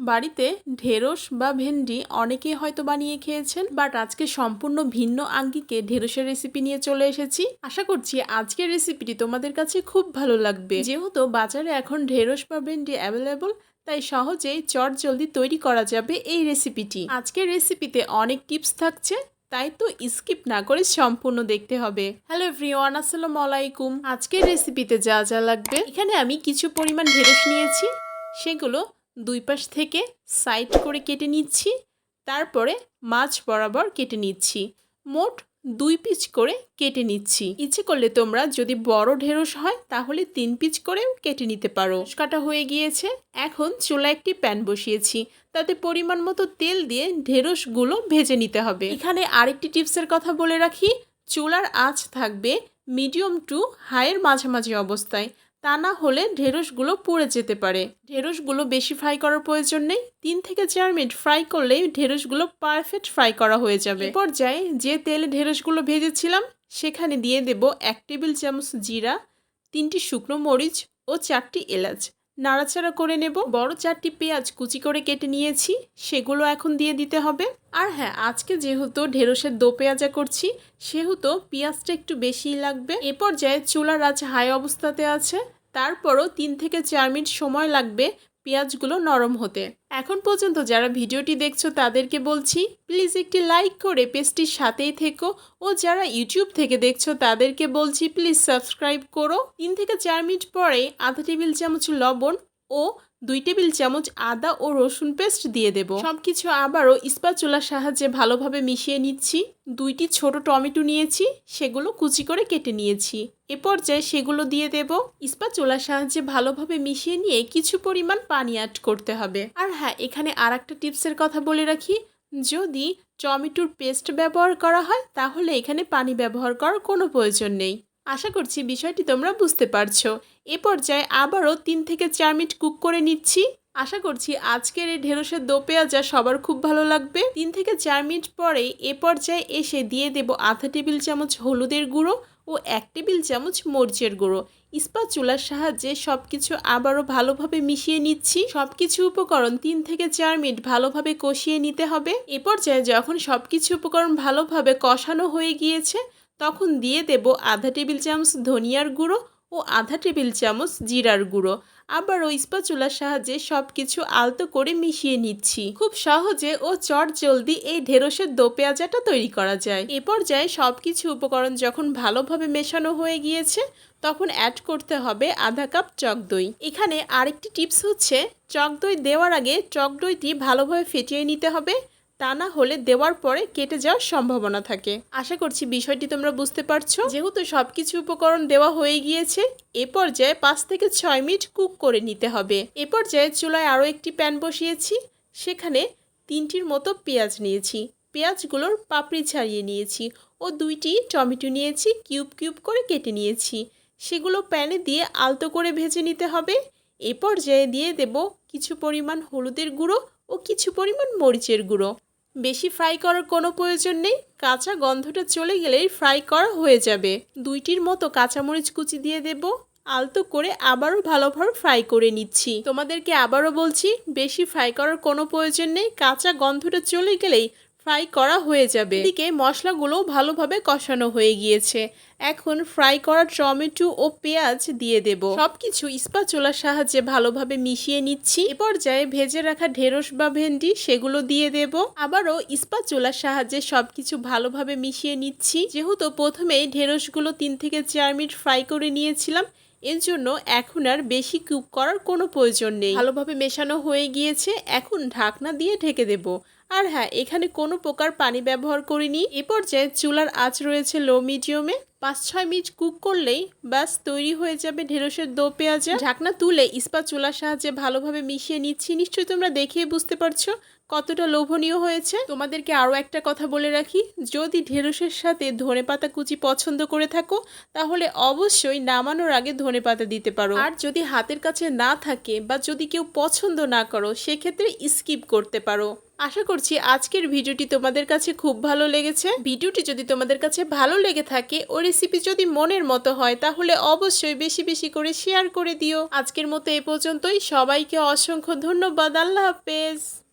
বাড়িতে ঢেঁড়স বা ভেন্ডি অনেকেই হয়তো বানিয়ে খেয়েছেন বাট আজকে সম্পূর্ণ ভিন্ন আঙ্গিকে ঢেঁড়সের রেসিপি নিয়ে চলে এসেছি। আশা করছি আজকের রেসিপিটি তোমাদের কাছে খুব ভালো লাগবে। যেহেতু বাজারে এখন ঢেঁড়স বা ভেন্ডি অ্যাভেলেবল তাই সহজেই চট জলদি তৈরি করা যাবে এই রেসিপিটি আজকের রেসিপিতে অনেক টিপস থাকছে, তাই তো স্কিপ না করে সম্পূর্ণ দেখতে হবে। হ্যালো এভরিওয়ান আসসালামু আলাইকুম। আজকের রেসিপিতে যা যা লাগবে, এখানে আমি কিছু পরিমাণ ঢেঁড়স নিয়েছি। সেগুলো দুই পাশ থেকে সাইড করে কেটে নিচ্ছি, তারপরে মাছ বরাবর কেটে নিচ্ছি। মোট দুই পিচ করে কেটে নিচ্ছি। ইচ্ছে করলে তোমরা যদি বড় ঢেঁড়স হয়, তাহলে তিন পিচ করেও কেটে নিতে পারো। কাটা হয়ে গিয়েছে। এখন চুলা একটি প্যান বসিয়েছি। তাতে পরিমাণ মতো তেল দিয়ে ঢেঁড়সগুলো ভেজে নিতে হবে। এখানে আরেকটি টিপসের কথা বলে রাখি। চুলার আঁচ থাকবে মিডিয়াম টু হাইয়ের মাঝামাঝি অবস্থায়। তা না হলে ঢেঁড়সগুলো পড়ে যেতে পারে। ঢেঁড়সগুলো বেশি ফ্রাই করার প্রয়োজন নেই। তিন থেকে চার মিনিট ফ্রাই করলেই ঢেঁড়সগুলো পারফেক্ট ফ্রাই করা হয়ে যাবে। পর্যায়ে যে তেলে ঢেঁড়সগুলো ভেজেছিলাম, সেখানে দিয়ে দেব এক টেবিল চামচ জিরা, তিনটি শুকনো মরিচ ও চারটি এলাচ। নাড়াচাড়া করে নেব। বড় চারটি পেঁয়াজ কুচি করে কেটে নিয়েছি, সেগুলো এখন দিয়ে দিতে হবে। আর হ্যাঁ আজকে যেহেতু ঢেঁড়সের দো পেঁয়াজা করছি, সেহেতু পেঁয়াজটা একটু বেশিই লাগবে। এ পর্যায়ে চুলার আজ হাই অবস্থাতে আছে। তারপরও তিন থেকে চার মিনিট সময় লাগবে পেঁয়াজগুলো নরম হতে। এখন পর্যন্ত যারা ভিডিওটি দেখছ তাদেরকে বলছি প্লিজ একটি লাইক করে পেজটির সাথেই থেকো ও যারা ইউটিউব থেকে দেখছ তাদেরকে বলছি প্লিজ সাবস্ক্রাইব করো। তিন থেকে চার মিনিট পরে আধা টেবিল চামচ লবণ ও দুই টেবিল চামচ আদা ও রসুন পেস্ট দিয়ে দেব। সবকিছু আবারও ইস্পাচুলার সাহায্যে ভালোভাবে মিশিয়ে নিচ্ছি। দুইটি ছোট টমেটো নিয়েছি, সেগুলো কুচি করে কেটে নিয়েছি। এ পর্যায়ে সেগুলো দিয়ে দেব। ইস্পাচুলার সাহায্যে ভালোভাবে মিশিয়ে নিয়ে কিছু পরিমাণ পানি অ্যাড করতে হবে। আর হ্যাঁ এখানে আর একটা টিপসের কথা বলে রাখি। যদি টমেটোর পেস্ট ব্যবহার করা হয়, তাহলে এখানে পানি ব্যবহার করার কোনো প্রয়োজন নেই। আশা করছি বিষয়টি তোমরা বুঝতে পারছ। এ পর্যায়ে আবারও তিন থেকে চার মিনিট কুক করে নিচ্ছি। আশা করছি আজকের এই ঢেঁড়সের দো পেঁয়াজা সবার খুব ভালো লাগবে। তিন থেকে চার মিনিট পরে এ পর্যায়ে এসে দিয়ে দেব আধা টেবিল চামচ হলুদের গুঁড়ো ও এক টেবিল চামচ মরিচের গুঁড়ো। ইস্পাত চুলার সাহায্যে সব কিছু আবারও ভালোভাবে মিশিয়ে নিচ্ছি। সব কিছু উপকরণ তিন থেকে চার মিনিট ভালোভাবে কষিয়ে নিতে হবে। এ পর্যায়ে যখন সব কিছু উপকরণ ভালোভাবে কষানো হয়ে গিয়েছে তখন দিয়ে দেব আধা টেবিল চামচ ধনিয়ার গুঁড়ো ও আধা টেবিল চামচ জিরার গুঁড়ো। আবার ওই চুলার সাহায্যে সব কিছু আলতো করে মিশিয়ে নিচ্ছি। খুব সহজে ও চট জলদি এই ঢেঁড়সের দো পেঁয়াজাটা তৈরি করা যায়। এ পর্যায়ে সব কিছু উপকরণ যখন ভালোভাবে মেশানো হয়ে গিয়েছে, তখন অ্যাড করতে হবে আধা কাপ চক দই। এখানে আরেকটি টিপস হচ্ছে, চক দই দেওয়ার আগে চক দইটি ভালোভাবে ফেটিয়ে নিতে হবে। তা না হলে দেওয়ার পরে কেটে যাওয়ার সম্ভাবনা থাকে। আশা করছি বিষয়টি তোমরা বুঝতে পারছ। যেহেতু সবকিছু উপকরণ দেওয়া হয়ে গিয়েছে, এ পর্যায়ে পাঁচ থেকে ছয় মিনিট কুক করে নিতে হবে। এ পর্যায়ে চুলায় আরও একটি প্যান বসিয়েছি। সেখানে তিনটির মতো পেঁয়াজ নিয়েছি। পেঁয়াজগুলোর পাপড়ি ছাড়িয়ে নিয়েছি ও দুইটি টমেটো নিয়েছি কিউব কিউব করে কেটে নিয়েছি। সেগুলো প্যানে দিয়ে আলতো করে ভেজে নিতে হবে। এ পর্যায়ে দিয়ে দেব কিছু পরিমাণ হলুদের গুঁড়ো ও কিছু পরিমাণ মরিচের গুঁড়ো। বেশি ফ্রাই করার কোনো প্রয়োজন নেই। কাঁচা গন্ধটা চলে গেলেই ফ্রাই করা হয়ে যাবে। দুইটির মতো কাঁচামরিচ কুচি দিয়ে দেব। আলতো করে আবারও ভালোভাবে ফ্রাই করে নিচ্ছি। তোমাদেরকে আবারও বলছি, বেশি ফ্রাই করার কোনো প্রয়োজন নেই। কাঁচা গন্ধটা চলে গেলেই ফ্রাই করা হয়ে যাবে। এদিকে মশলাগুলো ভালোভাবে কষানো হয়ে গিয়েছে। এখন ফ্রাই করা টমেটো ও পেঁয়াজ দিয়ে দেব। সবকিছু ইস্পাচুলার সাহায্যে ভালোভাবে মিশিয়ে নিচ্ছি। এ পর্যায়ে ভেজে রাখা ঢেঁড়স বা ভেন্ডি সেগুলো দিয়ে দেব। আবারও ইস্পাচুলার সাহায্যে সবকিছু ভালোভাবে মিশিয়ে নিচ্ছি। যেহেতু প্রথমেই ঢেঁড়সগুলো তিন থেকে চার মিনিট ফ্রাই করে নিয়েছিলাম এর জন্য এখন আর বেশি কুক করার কোনো প্রয়োজন নেই। ভালোভাবে মেশানো হয়ে গিয়েছে, এখন ঢাকনা দিয়ে ঢেকে দেব। আর হ্যাঁ এখানে কোনো প্রকার পানি ব্যবহার করিনি। এ পর্যায়ে চুলার আঁচ রয়েছে লো মিডিয়ামে। পাঁচ ছয় মিনিট কুক করলেই ব্যাস, তৈরি হয়ে যাবে ঢেঁড়সের দো পেঁয়াজা ঢাকনা তুলে ইস্পাত চুলার সাহায্যে ভালোভাবে মিশিয়ে নিচ্ছি। নিশ্চয়ই তোমরা দেখেই বুঝতে পারছ। কতটা লোভনীয় হয়েছে? তোমাদেরকে আরও একটা কথা বলে রাখি, যদি ঢেঁড়সের সাথে ধনেপাতা কুচি পছন্দ করে থাকো, তাহলে অবশ্যই নামানোর আগে ধনেপাতা দিতে পারো। আর যদি হাতের কাছে না থাকে বা যদি কেউ পছন্দ না করো, সেক্ষেত্রে স্কিপ করতে পারো। আশা করছি আজকের ভিডিওটি তোমাদের কাছে খুব ভালো লেগেছে। ভিডিওটি যদি তোমাদের কাছে ভালো লেগে থাকে, ও রেসিপি যদি মনের মতো হয়, তাহলে অবশ্যই বেশি বেশি করে শেয়ার করে দিও। আজকের মতো এ পর্যন্তই। সবাইকে অসংখ্য ধন্যবাদ। আল্লাহ হাফেজ।